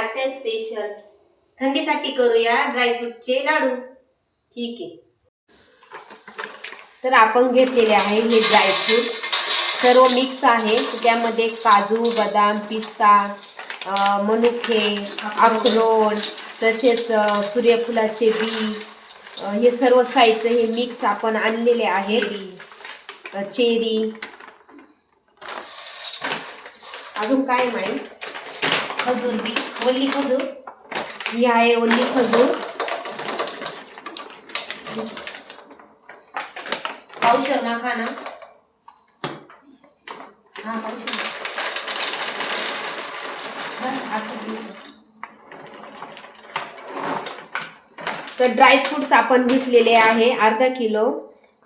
आज काय स्पेशल थंडीसाठी करूया ड्रायफ्रूटचे लाडू. ठीक आहे. तर आपण घेतलेले आहे हे ड्रायफ्रूट सर्व मिक्स आहे. त्यामध्ये काजू बदाम पिस्ता मनुखे मनुके अक्रोड तसेच सूर्यफुलाचे बी हे सर्व साहित्य हे मिक्स आपण आणलेले आहे. चेरी. अजून काय माहीत? खजूर बी. वल्ली खजूर? ही आहे वल्ली खजूर. पावशर ना खाना हा आता दिवस. तर ड्रायफ्रुट्स आपण घेतलेले आहे अर्धा किलो.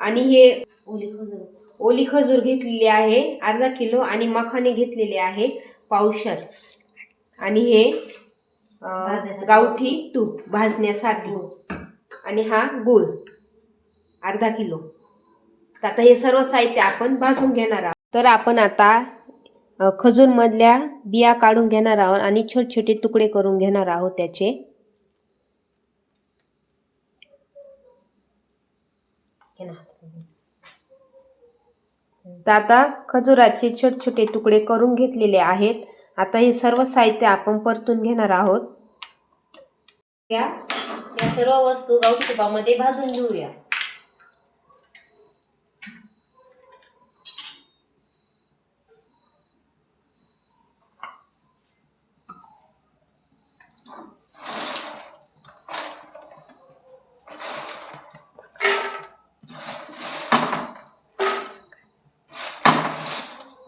आणि हे ओली खजूर. ओली खजूर घेतलेली आहे अर्धा किलो. आणि मखाने घेतलेले आहे पावशर. आणि हे. गावठी तूप भाजण्यासाठी. आणि हा गूळ अर्धा किलो. तर आता हे सर्व साहित्य आपण भाजून घेणार आहोत. तर आपण आता खजूरमधल्या बिया काढून घेणार आहोत आणि छोटे छोटे तुकडे करून घेणार आहोत त्याचे. तर आता खजुराचे छोटे छोटे तुकडे करून घेतलेले आहेत. आता हे सर्व साहित्य आपण परतून घेणार आहोत. या या सर्व वस्तू गावठी तुपामध्ये भाजून घेऊया.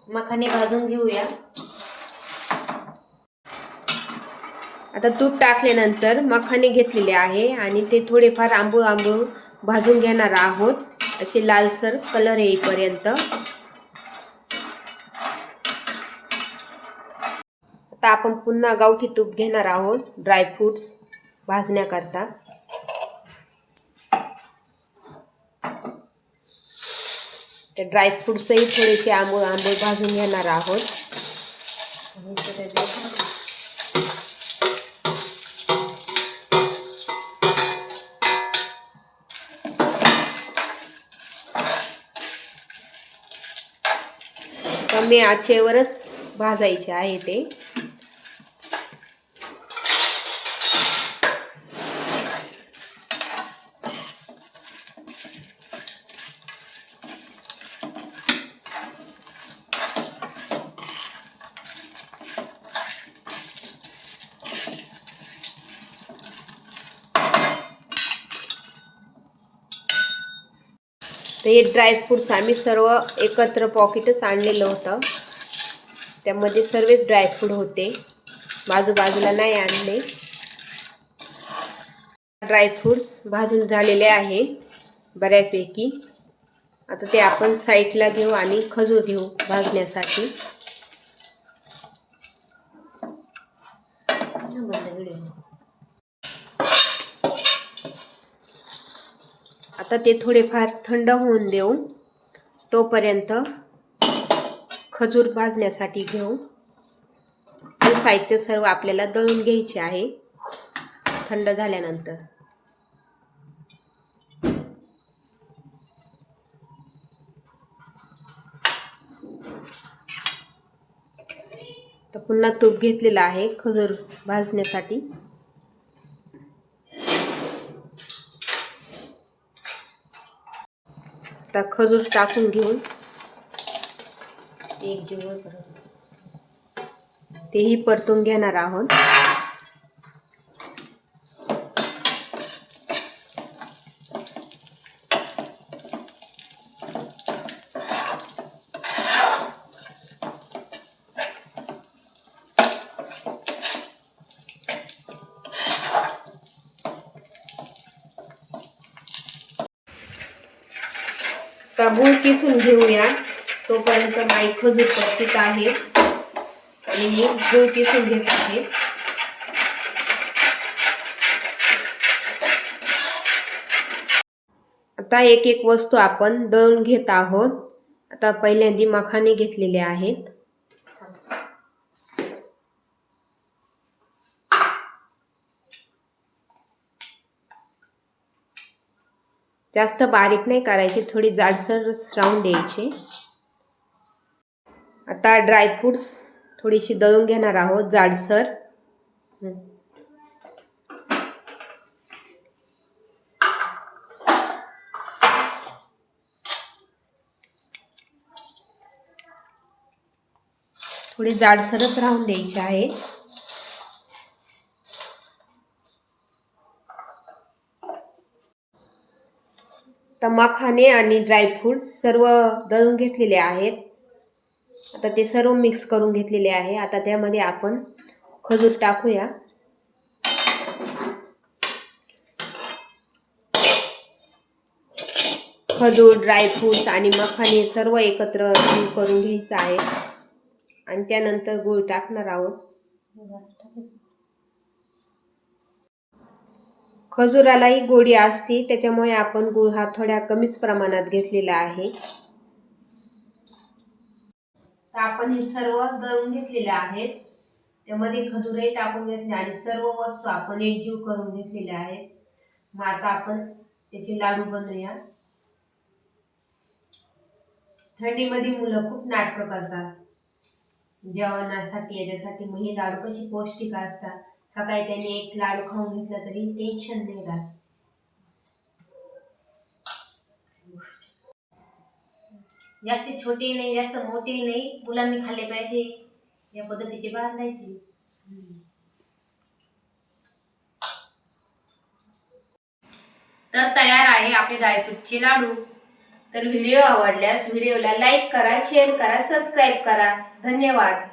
मखाने भाजून घेऊया. आता तूप टाकल्यानंतर मखाने घेतलेले आहे आणि ते थोडेफार आंबूळ आंबूळ भाजून घेणार आहोत. असे लालसर कलर येईपर्यंत. आता आपण पुन्हा गावठी तूप घेणार आहोत ड्रायफ्रूट्स भाजण्याकरता. त्या ड्रायफ्रूट्सही थोडेसे आंबूळ आंबूळ भाजून घेणार आहोत. कमी आचेवरच भाजायचे आहे ते. तर हे ड्रायफ्रूट्स आम्ही सर्व एकत्र पॉकेटच आणलेलं होतं. त्यामध्ये सर्वच ड्रायफ्रूट होते. बाजूबाजूला नाही आणले. ड्रायफ्रूट्स भाजून झालेले आहे बऱ्यापैकी. आता ते आपण साईडला घेऊ आणि खजूर घेऊ भाजण्यासाठी. आता ते थोडेफार थंड होऊन देऊ तोपर्यंत खजूर भाजण्यासाठी घेऊ. हे साहित्य सर्व आपल्याला दळून घ्यायचे आहे. थंड झाल्यानंतर. तर पुन्हा तूप घेतलेलं आहे खजूर भाजण्यासाठी. आता खजूर टाकून घेऊन एक जीव करत तेही परतून घेणार आहोत. आता गूळ किसून घेऊया. तोपर्यंत बाई खजूर परतीत आहे. आणि मी गुळ किसून घेत आहे. आता एक एक वस्तू आपण दळून घेत आहोत. आता पहिल्यांदी मखाने घेतलेले आहेत. जास्त बारीक नाही करायचे थोडी जाडसर राहून द्यायचे. आता ड्रायफ्रूट्स थोडीशी दळून घेणार आहोत जाडसर. थोडी जाडसरच राहून द्यायची आहे. तर मखाने आणि ड्रायफ्रूट्स सर्व दळून घेतलेले आहेत. आता ते सर्व मिक्स करून घेतलेले आहे. आता त्यामध्ये आपण खजूर टाकूया. खजूर ड्रायफ्रूट्स आणि मखाने सर्व एकत्र करून घ्यायचं आहे. आणि त्यानंतर गूळ टाकणार आहोत जास्त टाकायचं. खजुरालाही गोडी असते त्याच्यामुळे आपण गुळ हा थोड्या कमीच प्रमाणात घेतलेला आहे. तर आपण हे सर्व दळून घेतलेले आहेत. त्यामध्ये खजूरही टाकून घेतले आणि सर्व वस्तू आपण एकजीव करून घेतलेल्या आहेत. मग आता आपण त्याचे लाडू बनवूया. थंडीमध्ये मुलं खूप नाटकं करतात. जेवणासाठी याच्यासाठी मग हे लाडू कशी पौष्टिक असतात. सकाळी त्यांनी एक लाडू खाऊन घेतला तरी टेन्शन नाही राहत. जास्त छोटे नाही जास्त मोठे नाही. मुलांनी खाल्ले पाहिजे. या पद्धतीचे बांधायचे. तर तयार आहे आपले ड्रायफ्रूटचे लाडू. तर व्हिडिओ आवडल्यास व्हिडिओला लाईक करा शेअर करा सबस्क्राईब करा. धन्यवाद.